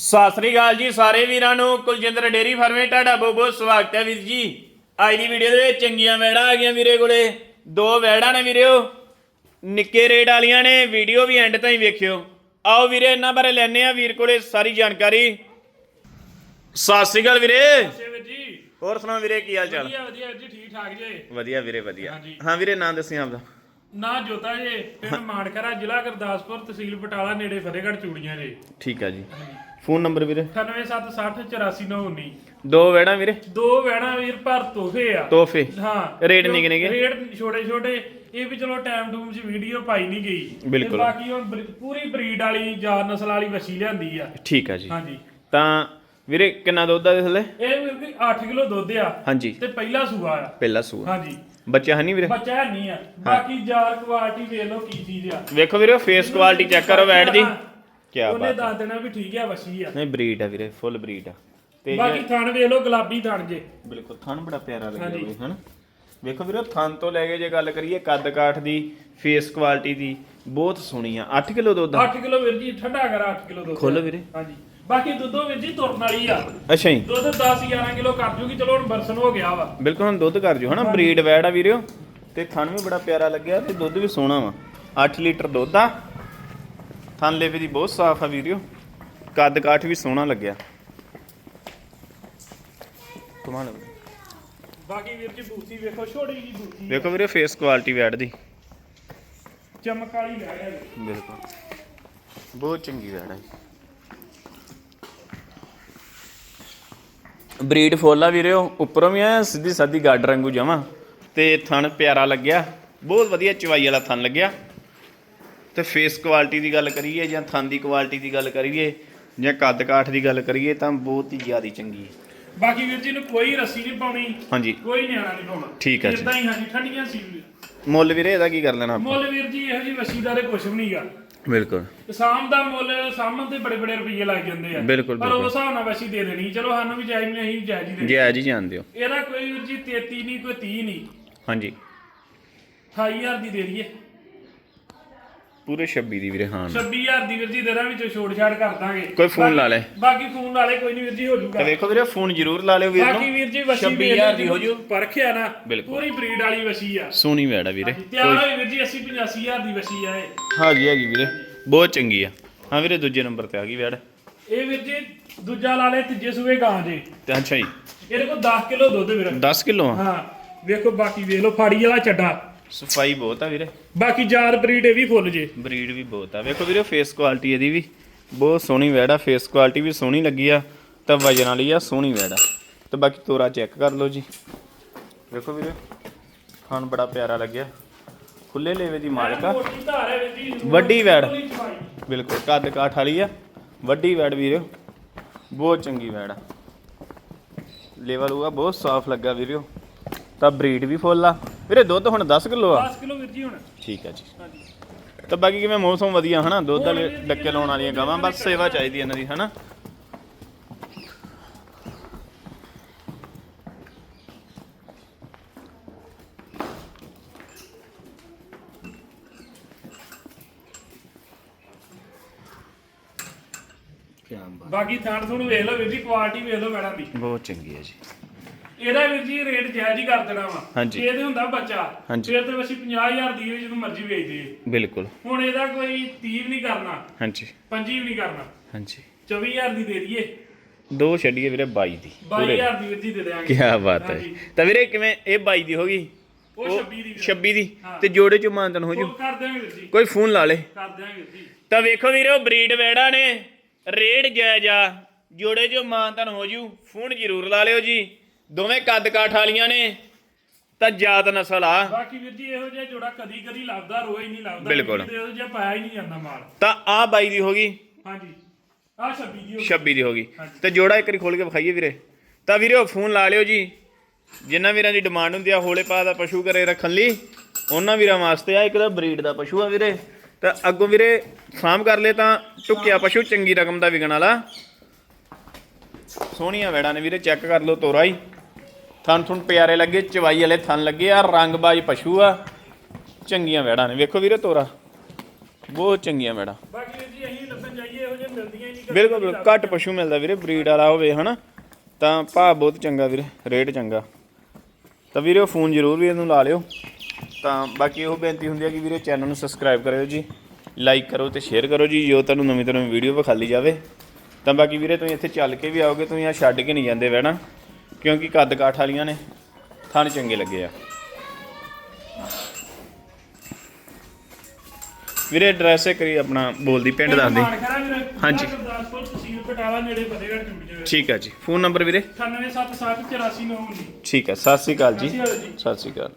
ਸਤਿ ਸ੍ਰੀ ਅਕਾਲ ਜੀ ਸਾਰੇ ਵੀਰਾਂ ਨੂੰ। ਕੁਲਜਿੰਦਰ ਡੇਰੀ ਫਾਰਮੇ ਤੁਹਾਡਾ ਬਹੁਤ ਬਹੁਤ ਸਵਾਗਤ ਹੈ ਵੀਰ ਜੀ। ਅੱਜ ਦੀ ਵੀਡੀਓ ਦੇ ਵਿੱਚ ਚੰਗੀਆਂ ਵੈੜਾਂ ਆ ਗਈਆਂ ਵੀਰੇ ਕੋਲੇ। ਦੋ ਵੈੜਾਂ ਨੇ ਵੀਰਿਓ। ਨਿੱਕੇ ਰੇਟ ਵਾਲੀਆਂ ਨੇ। ਵੀਡੀਓ ਵੀ ਐਂਡ ਤਾਈਂ ਵੇਖਿਓ। ਆਓ ਵੀਰੇ ਇਹਨਾਂ ਬਾਰੇ ਲੈਣੇ ਆ ਵੀਰ ਕੋਲੇ ਸਾਰੀ ਜਾਣਕਾਰੀ। ਸਤਿ ਸ੍ਰੀ ਅਕਾਲ ਵੀਰੇ। ਸੇਵ ਜੀ। ਹੋਰ ਸੁਣਾਓ ਵੀਰੇ ਕੀ ਹਾਲ ਚਾਲ? ਵਧੀਆ ਵਧੀਆ ਜੀ ਠੀਕ ਠਾਕ ਜੇ? ਵਧੀਆ ਵੀਰੇ ਵਧੀਆ। ਹਾਂਜੀ। ਹਾਂ ਵੀਰੇ ਨਾਂ ਦੱਸੀ ਆਪਦਾ। ਨਾ ਜੋਤਾ ਜੇ ਪਿੰਡ ਮਾਨਕਰਾ ਜ਼ਿਲ੍ਹਾ ਗੁਰਦਾਸਪੁਰ ਤਹਿਸੀਲ ਬਟਾਲਾ ਨੇੜੇ ਫਤਿਹਗੜ੍ਹ ਚੂੜੀਆਂ ਜੇ। ਠੀਕ ਆ ਜੀ। ਫੋਨ ਨੰਬਰ ਵੀਰੇ? 9760 ਦੋ ਵੈੜਾਂ ਵੀਰੇ? ਦੋ ਵੈਣਾ ਵੀਰ ਭਰ ਤੋਹਫੇ ਆ। ਤੋਹਫੇ। ਹਾਂ। ਰੇਟ ਜੋ- ਨਿੱਕੇ ਨਿੱਕੇ? ਰੇਟ ਛੋਟੇ ਛੋਟੇ। ਇਹ ਵੀ ਚਲੋ ਟਾਈਮ ਟੂਮ 'ਚ ਵੀਡੀਓ ਪਾਈ ਨਹੀਂ ਗਈ। ਤੇ ਬਿਲਕੁਲ। ਬਾਕੀ ਹੁਣ ਪੂਰੀ ਬਰੀਡ ਵਾਲੀ ਜਾਤ ਨਸਲ ਵਾਲੀ ਵਸੀ ਲਿਆਂਦੀ ਆ। ਠੀਕ ਆ ਜੀ। ਹਾਂਜੀ। ਤਾਂ ਵੀਰੇ ਕਿੰਨਾ ਦੁੱਧ ਆ ਦੇ ਥੱਲੇ? ਇਹ ਵੀਰ ਜੀ 8 ਕਿਲੋ ਦੁੱਧ ਆ। ਹਾਂਜੀ। ਤੇ ਪਹਿਲਾ ਸੂਆ ਆ। ਪਹਿਲਾ ਸੂਆ। ਹਾਂਜੀ। ਬੱਚਾ ਹੈ ਨਹੀਂ ਵੀਰੇ? ਬੱਚਾ ਹੈ ਨਹੀਂ ਆ। ਬਾਕੀ ਜਾਰ ਕੁਆਲਿਟੀ ਵੇਖ ਲਓ ਕੀ ਚੀਜ਼ ਆ। ਵੇਖੋ ਵੀਰੇ ਫੇਸ ਕੁਆਲਿਟੀ ਚੈੱਕ ਕਰੋ ਵੈਟ ਦੀ। ਕੀ ਉਹਨੇ ਬਾਤ ਦੱਸ ਦੇਣਾ ਵੀ ਠੀਕ ਆ ਵਸੀ ਆ। ਨਹੀਂ ਬਰੀਡ ਆ ਵੀਰੇ ਫੁੱਲ ਬਰੀਡ ਆ। ਤੇ ਬਾਕੀ ਥਣ ਵੇਖ ਲਓ ਗੁਲਾਬੀ ਥਣ ਜੇ। ਬਿਲਕੁਲ ਥਣ ਬੜਾ ਪਿਆਰਾ ਲੱਗਿਆ। ਵੀਰੇ ਹਨ? ਵੇਖੋ ਵੀਰੇ ਥਣ ਤੋਂ ਲੈ ਕੇ ਜੇ ਗੱਲ ਕਰੀਏ ਕੱਦ ਕਾਠ ਦੀ ਫੇਸ ਕੁਆਲਿਟੀ ਦੀ ਬਹੁਤ ਸੋਹਣੀ ਆ। 8 ਕਿਲੋ ਦੁੱਧ ਆ। 8 ਕਿਲੋ ਵੀਰ ਜੀ ਠੰਡਾ ਕਰ 8 ਕਿਲੋ ਦੁੱਧ। ਖੋਲੋ ਵੀਰੇ। ਹਾਂਜੀ। ਬਾਕੀ ਦੁੱਧੋ ਵੀਰ ਜੀ ਤੁਰਨ ਵਾਲੀ ਆ। ਅੱਛਾ ਜੀ। ਦੁੱਧ 10 11 ਕਿਲੋ ਕਰ ਜੂਗੀ ਚਲੋ ਹੁਣ ਬਰਸਨ ਹੋ ਗਿਆ ਵਾ। ਬਿਲਕੁਲ ਹੁਣ ਦੁੱਧ ਕਰ ਜੋ ਹਨਾ? ਬਰੀਡ ਵੈੜ ਆ ਵੀਰਿਓ ਤੇ ਥਣ ਵੀ ਬੜਾ ਪਿਆਰਾ ਲੱਗਿਆ ਤੇ ਦੁੱਧ ਵੀ ਸੋਹਣਾ ਵਾ। 8 ਲੀਟਰ ਦੁੱਧ ਆ। ਥਣ ਲੇਵੇ ਦੀ ਬਹੁਤ ਸਾਫ਼ ਆ ਵੀਰਿਓ। ਕੱਦ ਕਾਠ ਵੀ ਸੋਹਣਾ ਲੱਗਿਆ। ਕਮਾਲ ਆ ਵੀਰੇ। ਬਾਕੀ ਵੀਰ ਜੀ ਬੂਥੀ ਵੇਖੋ ਛੋਟੀ ਜੀ ਬੂਥੀ। ਵੇਖੋ ਵੀਰੇ ਫੇਸ ਕੁਆਲਿਟੀ ਵੈੜ ਦੀ। ਚਮਕ ਵਾਲੀ ਲੈ ਗਿਆ ਬਿਲਕੁਲ। ਬਹੁਤ ਚੰਗੀ ਵੈੜ ਹੈ ਬਰੀਡ ਫੋਲਾ ਵੀਰਿਓ ਉੱਪਰੋਂ ਵੀ ਆ ਸਿੱਧੀ ਸਾਦੀ ਗਾਡ ਰੰਗੂ ਜਮਾ। ਤੇ ਥਣ ਪਿਆਰਾ ਲੱਗਿਆ। ਬਹੁਤ ਵਧੀਆ ਚਵਾਈ ਵਾਲਾ ਥਣ ਲੱਗਿਆ। ਤੇ ਫੇਸ ਕੁਆਲਿਟੀ ਦੀ ਗੱਲ ਕਰੀਏ ਜਾਂ ਥਣ ਦੀ ਕੁਆਲਿਟੀ ਦੀ ਗੱਲ ਕਰੀਏ ਜਾਂ ਕੱਦ ਕਾਠ ਦੀ ਗੱਲ ਕਰੀਏ ਤਾਂ ਬਹੁਤ ਹੀ ਜ਼ਿਆਦਾ ਚੰਗੀ ਹੈ। ਬਾਕੀ ਵੀਰ ਜੀ ਨੂੰ ਕੋਈ ਰੱਸੀ ਨਹੀਂ ਪਾਉਣੀ ਹਾਂਜੀ। ਕੋਈ ਨਿਆਣਾ ਨਹੀਂ ਪਾਉਣਾ। ਠੀਕ ਆ ਜੀ। ਇਦਾਂ ਹੀ ਹਾਂਜੀ ਠੰਡੀਆਂ ਸੀ ਮੁੱਲ ਵੀਰੇ ਇਹਦਾ ਕੀ ਕਰ ਲੈਣਾ ਆਪਾਂ? ਮੁੱਲ ਵੀਰ ਜੀ ਇਹੋ ਜੀ ਵਸੀਦਾਰੇ ਕੁਛ ਵੀ ਨਹੀਂਗਾ ਬਿਲਕੁਲ। ਸਾਮ ਦਾ ਮੁੱਲ ਸਾਮਨ ਤੇ ਬੜੇ ਬੜੇ ਰੁਪਏ ਲੱਗ ਜਾਂਦੇ ਆ। ਬਿਲਕੁਲ, ਪਰ ਬਿਲਕੁਲ। ਉਸ ਹਿਸਾਬ ਨਾਲ ਵਸੀ ਦੇ ਦੇਣੀ। ਚਲੋ ਸਾਨੂੰ ਵੀ ਜਾਇਜ਼ ਨਹੀਂ ਅਸੀਂ ਵੀ ਜਾਇਜ਼ ਹੀ ਦੇਣੀ। ਜੇ ਹੀ ਜਾਣਦੇ ਹੋ। ਇਹਦਾ ਕੋਈ ਵੀਰ ਜੀ 33 ਨਹੀਂ ਕੋਈ 30 ਨਹੀਂ। ਹਾਂਜੀ। 28000 ਦੀ ਦੇ ਦਈਏ। ਪੂਰੇ 26 ਦੀ ਵੀਰੇ ਹਾਂ। 26000 ਦੀ ਵੀਰ ਜੀ ਦੇਰਾਂ ਵਿੱਚੋਂ ਛੋੜ ਛਾੜ ਕਰ ਦਾਂਗੇ। ਕੋਈ ਫੋਨ ਲਾ ਲੈ। ਬਾਕੀ ਫੋਨ ਲਾ ਲੈ ਕੋਈ ਨਹੀਂ ਵੀਰ ਜੀ ਹੋ ਤੇ ਜਾਊਗਾ ਵੇਖੋ ਵੀਰੇ ਫੋਨ ਜ਼ਰੂਰ ਲਾ ਲਿਓ ਵੀਰ ਨੂੰ। ਬਾਕੀ ਵੀਰ ਜੀ ਵਸੀ 26000 ਦੀ ਹੋ ਜੂ। ਪਰਖਿਆ ਨਾ। ਪੂਰੀ ਬਰੀਡ ਵਾਲੀ ਵਸੀ ਆ। ਸੋਹਣੀ ਵੈੜ ਆ ਵੀਰੇ। ਤਿਆਰ ਹੋਈ ਵੀਰ ਜੀ 80 85000 ਦੀ ਵਸੀ ਆ ਇਹ। ਹੈਗੀ ਹੈਗੀ ਵੀਰੇ। ਬਹੁਤ ਚੰਗੀ ਆ। ਹਾਂ ਵੀਰੇ ਦੂਜੇ ਨੰਬਰ ਤੇ ਆ ਗਈ ਵੈੜ ਇਹ ਵੀਰ ਜੀ ਦੂਜਾ ਲਾ ਲੈ ਤੀਜੇ ਸੂਏ ਗਾਂ ਜੇ। ਤੇ ਅੱਛਾ ਜੀ। ਇਹਦੇ ਕੋਲ 10 ਕਿਲੋ ਦੁੱਧ ਵੀਰ। 10 ਕਿਲੋ ਹਾਂ ਵੇਖੋ ਬਾਕੀ ਵੇਖ ਲਓ ਫਾੜੀ ਵਾਲਾ ਚੱਡਾ। ਸਫ਼ਾਈ ਬਹੁਤ ਆ ਵੀਰੇ। ਬਾਕੀ ਜਾਰ ਬਰੀਡ ਇਹ ਵੀ ਫੁੱਲ ਜੇ। ਬਰੀਡ ਵੀ ਬਹੁਤ ਆ। ਵੇਖੋ ਵੀਰੇ ਫੇਸ ਕੁਆਲਿਟੀ ਇਹਦੀ ਵੀ ਬਹੁਤ ਸੋਹਣੀ ਵੈੜ ਆ। ਫੇਸ ਕੁਆਲਿਟੀ ਵੀ ਸੋਹਣੀ ਲੱਗੀ ਆ। ਤਾਂ ਵਜਨ ਵਾਲੀ ਆ ਸੋਹਣੀ ਵੈੜ ਆ। ਤੇ ਬਾਕੀ ਤੋਰਾ ਚੈੱਕ ਕਰ ਲਓ ਜੀ। ਵੇਖੋ ਵੀਰੇ ਖਾਣ ਬੜਾ ਪਿਆਰਾ ਲੱਗਿਆ। ਖੁੱਲੇ ਲੇਵੇ ਦੀ ਮਾਲਕ ਆ। ਮੋਟੀ ਧਾਰ ਹੈ ਵੀਰ ਜੀ ਵੱਡੀ ਵੈੜ। ਬਿਲਕੁਲ ਕੱਦ ਕਾਠ ਵਾਲੀ ਆ। ਵੱਡੀ ਵੈੜ ਵੀਰਿਓ ਬਹੁਤ ਚੰਗੀ ਵੈੜ ਆ। ਲੈਵਲ ਹੋਊਗਾ ਬਹੁਤ ਸਾਫ਼ ਲੱਗਾ ਵੀਰਿਓ ਤਾਂ ਬਰੀਡ ਵੀ ਫੁੱਲ ਆ। ਵੀਰੇ ਦੁੱਧ ਹੁਣ 10 ਕਿਲੋ ਆ। 10 ਕਿਲੋ ਵੀਰ ਜੀ ਹੁਣ। ਠੀਕ ਆ ਜੀ। ਹਾਂਜੀ ਤਾਂ ਬਾਕੀ ਕਿਵੇਂ ਮੌਸਮ ਵਧੀਆ ਹਨਾ? ਦੁੱਧ ਵਾਲੇ ਡੱਕੇ ਲਾਉਣ ਵਾਲੀਆਂ ਗਾਵਾਂ ਬਸ ਸੇਵਾ ਚਾਹੀਦੀ ਇਹਨਾਂ ਦੀ ਹਨਾ? ਬਾਕੀ ਥਾਣ ਤੁਹਾਨੂੰ ਵੇਖ ਲਓ ਵੀਰ ਜੀ ਕੁਆਲਿਟੀ ਵੇਖ ਲਓ ਮੈਡਮ ਦੀ। ਬਹੁਤ ਚੰਗੀ ਹੈ ਜੀ। ਇਹਦਾ ਵੀਰ ਜੀ ਰੇਟ ਜਾਇਜ਼ ਹੀ ਕਰ ਦੇਣਾ ਵਾ। ਹਾਂਜੀ। ਜੇ ਇਹਦੇ ਹੁੰਦਾ ਬੱਚਾ। ਹਾਂਜੀ। ਫਿਰ ਤੇ ਅਸੀਂ 50000 ਦੀ ਜਦੋਂ ਮਰਜ਼ੀ ਵੇਚ ਦਈਏ। ਬਿਲਕੁਲ। ਹੁਣ ਇਹਦਾ ਕੋਈ 30 ਵੀ ਨਹੀਂ ਕਰਨਾ ਹਾਂਜੀ। 25 ਵੀ ਨਹੀਂ ਕਰਨਾ। ਹਾਂਜੀ। 24000 ਦੀ ਦੇ ਦਈਏ। ਦੋ ਛੱਡੀਏ ਵੀਰੇ 22 ਦੀ ਪੂਰੇ 22000 ਦੀ ਵੀਰ ਜੀ ਦੇ ਦੇਵਾਂਗੇ ਕੀ ਬਾਤ ਹੈ। ਹਾਂਜੀ। ਤਾਂ ਵੀਰੇ ਕਿਵੇਂ ਇਹ 22 ਦੀ ਹੋ ਗਈ? ਉਹ 26 ਦੀ ਵੀਰ। 26 ਦੀ। ਹਾਂ। ਤੇ ਜੋੜੇ ਚ ਮਾਨਤਨ ਹੋ ਜੂ। ਉਹ ਕਰ ਦਿਆਂਗੇ ਵੀਰ ਜੀ। ਕੋਈ ਫੋਨ ਲਾ ਲੇ। ਕਰ ਦਿਆਂਗੇ ਵੀਰ ਜੀ। ਤਾਂ ਵੇਖੋ ਵੀਰੋ ਬਰੀਡ ਵੈੜਾ ਨੇ। ਰੇਡ ਜਾਇਜ਼। ਆ ਜੋੜੇ ਜੋ ਮਾਨਤਨ ਹੋ ਜੂ। ਫੋਨ ਜ਼ਰੂਰ ਲਾ ਲਿਓ ਜੀ। ਦੋਵੇਂ ਕੱਦ ਕਾਠ ਵਾਲੀਆਂ ਨੇ ਤਾਂ ਜਾਤ ਨਸਲ ਆ। ਬਾਕੀ ਵੀਰ ਜੀ ਇਹੋ ਜਿਹਾ ਜੋੜਾ ਕਦੀ ਕਦੀ ਲੱਭਦਾ ਰੋਜ਼ ਨਹੀਂ ਲੱਭਦਾ ਬਿਲਕੁਲ। ਇਹੋ ਜਿਹਾ ਪਾਇਆ ਹੀ ਨਹੀਂ ਜਾਂਦਾ ਮਾਲ। ਤਾਂ ਆ 22 ਦੀ ਹੋ ਗਈ। ਹਾਂਜੀ। ਆ 26 ਦੀ ਹੋ ਗਈ। 26 ਦੀ ਹੋ ਗਈ। ਹਾਂਜੀ। ਤੇ ਜੋੜਾ ਇੱਕ ਵਾਰੀ ਖੋਲ ਕੇ ਵਿਖਾਈਏ ਵੀਰੇ। ਤਾਂ ਵੀਰੇ ਫੋਨ ਲਾ ਲਿਓ ਜੀ। ਜਿੰਨਾ ਵੀਰਾਂ ਦੀ ਡਿਮਾਂਡ ਹੁੰਦੀ ਆ ਹੋਲੇ ਪਾ ਦਾ ਪਸ਼ੂ ਘਰੇ ਰੱਖਣ ਲਈ ਉਹਨਾਂ ਵੀਰਾਂ ਵਾਸਤੇ ਆ ਇੱਕ ਤਾਂ ਬਰੀਡ ਦਾ ਪਸ਼ੂ ਆ ਵੀਰੇ। ਤਾਂ ਅੱਗੋਂ ਵੀਰੇ ਸਾਮ ਕਰ ਲੇ ਤਾਂ ਟੁੱਕਿਆ ਪਸ਼ੂ ਚੰਗੀ ਰਕਮ ਦਾ ਵਿਕਣ ਵਾਲਾ। ਸੋਹਣੀਆਂ ਵੈੜਾਂ ਨੇ ਵੀਰੇ ਚੈੱਕ ਕਰ ਲਓ ਤੋਰਾ ਹੀ। ਥਣ ਥੁਣ ਪਿਆਰੇ ਲੱਗੇ ਚਵਾਈ ਵਾਲੇ ਥਣ ਲੱਗੇ ਆ ਰੰਗਬਾਜ਼ ਪਸ਼ੂ ਆ। ਚੰਗੀਆਂ ਵੈੜਾਂ ਨੇ। ਵੇਖੋ ਵੀਰੇ ਤੋਰਾ। ਬਹੁਤ ਚੰਗੀਆਂ ਵੈੜਾਂ ਬਾਕੀ ਜੀ ਅਸੀਂ ਲੱਭਣ ਜਾਈਏ ਇਹੋ ਜਿਹੇ ਮਿਲਦੀਆਂ ਹੀ ਨਹੀਂ ਬਿਲਕੁਲ ਬਿਲਕੁਲ। ਘੱਟ ਪਸ਼ੂ ਮਿਲਦਾ ਵੀਰੇ ਬਰੀਡ ਵਾਲਾ ਹੋਵੇ ਹਨਾ? ਤਾਂ ਭਾਅ ਬਹੁਤ ਚੰਗਾ ਵੀਰੇ ਰੇਟ ਚੰਗਾ। ਤਾਂ ਵੀਰੇ ਉਹ ਫੋਨ ਜ਼ਰੂਰ ਵੀ ਇਹਨੂੰ ਲਾ ਲਿਓ। ਤਾਂ ਬਾਕੀ ਉਹ ਬੇਨਤੀ ਹੁੰਦੀ ਹੈ ਕਿ ਵੀਰੇ ਚੈਨਲ ਨੂੰ ਸਬਸਕ੍ਰਾਈਬ ਕਰਿਓ ਜੀ। ਲਾਈਕ ਕਰੋ ਤੇ ਸ਼ੇਅਰ ਕਰੋ ਜੀ ਜੋ ਤੁਹਾਨੂੰ ਨਵੀਂ ਤੋਂ ਨਵੀਂ ਵੀਡੀਓ ਵਿਖਾਲੀ ਜਾਵੇ। ਤਾਂ ਬਾਕੀ ਵੀਰੇ ਤੁਸੀਂ ਇੱਥੇ ਚੱਲ ਕੇ ਵੀ ਆਓਗੇ ਤੁਸੀਂ ਆ ਛੱਡ ਕੇ ਨਹੀਂ ਜਾਂਦੇ ਵੈਣਾ ਕਿਉਂਕਿ ਕੱਦ ਕਾਠ ਵਾਲੀਆਂ ਨੇ ਥਣ ਚੰਗੇ ਲੱਗੇ ਆ। ਵੀਰੇ ਐਡਰੈਸ ਕਰੀ ਆਪਣਾ ਬੋਲਦੀ ਪਿੰਡ ਦੱਸ ਦੇ। ਵੀਰੇ ਹਾਂਜੀ। ਜ਼ਿਲ੍ਹਾ ਗੁਰਦਾਸਪੁਰ ਤਹਿਸੀਲ ਬਟਾਲਾ ਨੇੜੇ ਫਤਿਹਗੜ੍ਹ ਚੂੜੀਆਂ ਠੀਕ ਹੈ ਜੀ ਫੋਨ ਨੰਬਰ ਵੀਰੇ 9877849919 ਠੀਕ ਹੈ ਸਤਿ ਸ਼੍ਰੀ ਅਕਾਲ ਜੀ। ਸਤਿ ਸ਼੍ਰੀ ਅਕਾਲ।